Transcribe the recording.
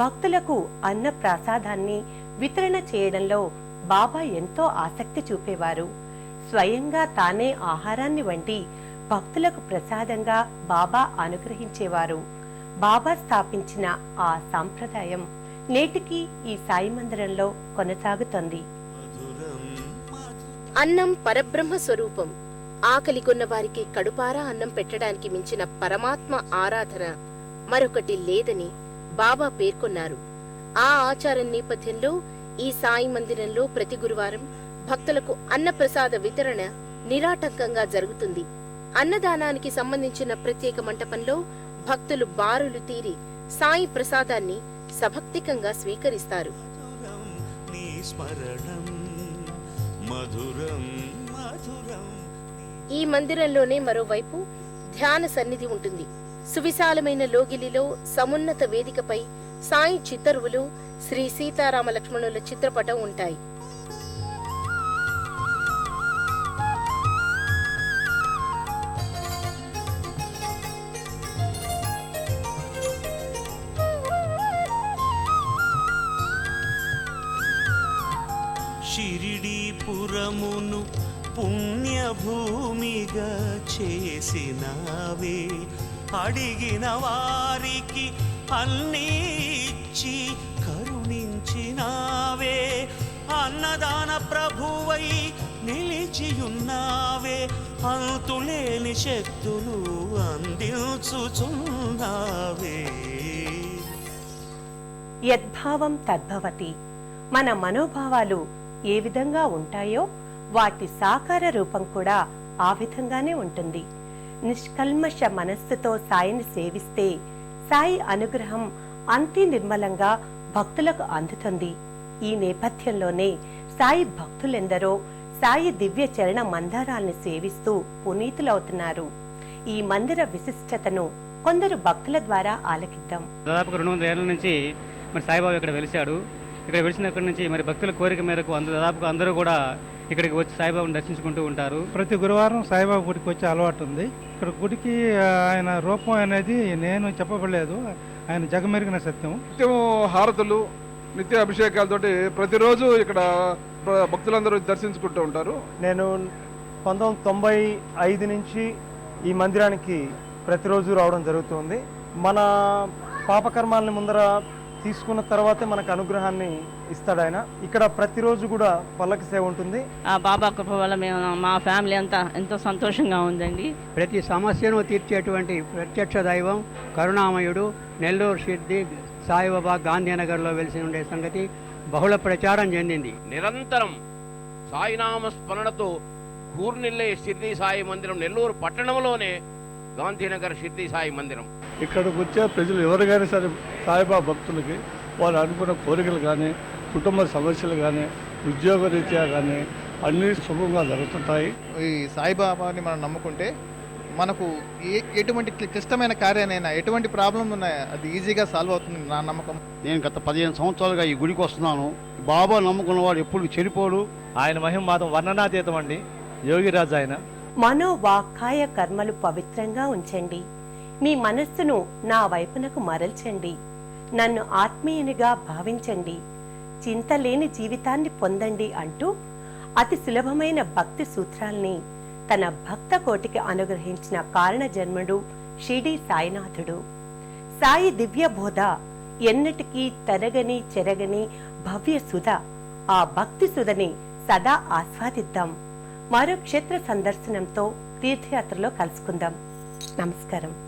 భక్తులకు అన్న ప్రసాదాన్ని వితరణ చేయడంలో బాబా ఎంతో ఆసక్తి చూపేవారు. స్వయంగా తానే ఆహారాన్ని వంటి భక్తులకు ప్రసాదంగా బాబా అనుగ్రహించేవారు. బాబా స్థాపించిన ఆ సాంప్రదాయం నేటికి ఈ సాయి మందిరంలో కొనసాగుతోంది. అన్నం పరబ్రహ్మ స్వరూపం. ఆకలి కొన్న వారికి కడుపారా అన్నం పెట్టడానికి మించిన పరమాత్మ ఆరాధన మరొకటి లేదని బాబా పేర్కొన్నారు. ఆ ఆచారం నేపథ్యంలో ఈ సాయి మందిరంలో ప్రతి గురువారం భక్తులకు అన్నప్రసాద వితరణ నిరాటంకంగా జరుగుతుంది. అన్నదానానికి సంబంధించిన ప్రత్యేక మంటపంలో భక్తులు బారులు తీరి సాయి ప్రసాదాన్ని సభక్తికంగా స్వీకరిస్తారు. ఈ మందిరంలోనే మరోవైపు ధ్యాన సన్నిధి ఉంటుంది. సువిశాలమైన లోగిలిలో సమున్నత వేదికపై సాయి చిత్తరువులు శ్రీ సీతారామ లక్ష్మణుల చిత్రపటం ఉంటాయి. పురమును పుణ్యభూమిగా చేసినావే. అడిగిన వారికి అన్నీ ఇచ్చి కరుణించినావే. అన్నదాన ప్రభువై నిలిచియున్నావే. అంతులేని శక్తులు అందించుచున్నావే. యద్భావం తద్భవతి. మన మనోభావాలు ఏ విధంగా ఉంటాయో వాటి సాకార రూపం కూడా ఆ విధంగానే ఉంటుంది. నిష్కల్మష మనస్సుతో సాయిని సేవిస్తే సాయి అనుగ్రహం అంతి నిర్మలంగా భక్తులకు అందుతుంది. ఈ నేపథ్యంలోనే సాయి భక్తులెందరో సాయి దివ్య చరణ మందారాల్ని సేవిస్తూ పునీతులవుతున్నారు. ఈ మందిర విశిష్టతను కొందరు భక్తుల ద్వారా ఆలకిద్దాం. దాదాపు రెండు వందల ఏళ్ళ నుంచి మరి సాయిబాబా ఇక్కడ వెలిశాడు. ఇక్కడ వెలిసినక్కడి నుంచి మరి భక్తుల కోరిక మేరకు అందరూ దాదాపుగా అందరూ కూడా ఇక్కడికి వచ్చి సాయిబాబాను దర్శించుకుంటూ ఉంటారు. ప్రతి గురువారం సాయిబాబా గుడికి వచ్చే అలవాటు ఉంది. ఇక్కడ గుడికి ఆయన రూపం అనేది నేను చెప్పబడలేదు. ఆయన జగమెరిగిన సత్యం. నిత్యం హారతులు నిత్య అభిషేకాలతోటి ప్రతిరోజు ఇక్కడ భక్తులందరూ దర్శించుకుంటూ ఉంటారు. నేను పంతొమ్మిది వందల తొంభై ఐదు నుంచి ఈ మందిరానికి ప్రతిరోజు రావడం జరుగుతుంది. మన పాపకర్మాలని ముందర తీసుకున్న తర్వాతే మనకు అనుగ్రహాన్ని ఇస్తాడు ఆయన. ఇక్కడ ప్రతిరోజు కూడా పల్లకి సేవ ఉంటుంది. ఆ బాబా కృప వల్ల మేము మా ఫ్యామిలీ అంతా ఎంతో సంతోషంగా ఉందండి. ప్రతి సమస్యను తీర్చేటువంటి ప్రత్యక్ష దైవం కరుణామయుడు నెల్లూరు సిద్ధి సాయిబాబా గాంధీనగర్లో వెలిసి ఉండే సంగతి బహుళ ప్రచారం చెందింది. నిరంతరం సాయినామ స్మరణతో కూర్నిల్లే షిర్డీ సాయి మందిరం నెల్లూరు పట్టణంలోనే గాంధీనగర్ షిర్డీ సాయి మందిరం. ఇక్కడికి వచ్చే ప్రజలు ఎవరికైనా సరే సాయిబాబా భక్తులకి వారు అనుకున్న కోరికలు కానీ కుటుంబ సమస్యలు కానీ ఉద్యోగ రీత్యా కానీ అన్నీ శుభంగా జరుగుతుంటాయి. ఈ సాయిబాబాని మనం నమ్ముకుంటే మనకు ఏ ఎటువంటి క్లి- క్లిష్టమైన కార్యానైనా ఎటువంటి ప్రాబ్లం ఉన్నాయా అది ఈజీగా సాల్వ్ అవుతుంది నా నమ్మకం. నేను గత పదిహేను సంవత్సరాలుగా ఈ గుడికి వస్తున్నాను. బాబా నమ్ముకున్నవాడు ఎప్పుడు చెడిపోడు. ఆయన మహిమ మాత్రం వర్ణనాతీతం అండి. యోగిరాజు ఆయన. మనోవాక్కాయ కర్మలు పవిత్రంగా ఉంచండి. మీ మనస్సును నా వైపునకు మరల్చండి. నన్ను ఆత్మీయునిగా భావించండి. చింతలేని జీవితాన్ని పొందండి అంటూ అతి సులభమైన భక్తి సూత్రాల్ని తన భక్త కోటికి అనుగ్రహించిన కారణ జన్ముడు షిడి సాయినాథుడు. సాయి దివ్య బోధ ఎన్నటికీ తరగని చెరగని భవ్య సుధ ఆ భక్తి సుధని సదా ఆస్వాదిద్దాం. మరో క్షేత్ర సందర్శనంతో తీర్థయాత్రలో కలుసుకుందాం. నమస్కారం.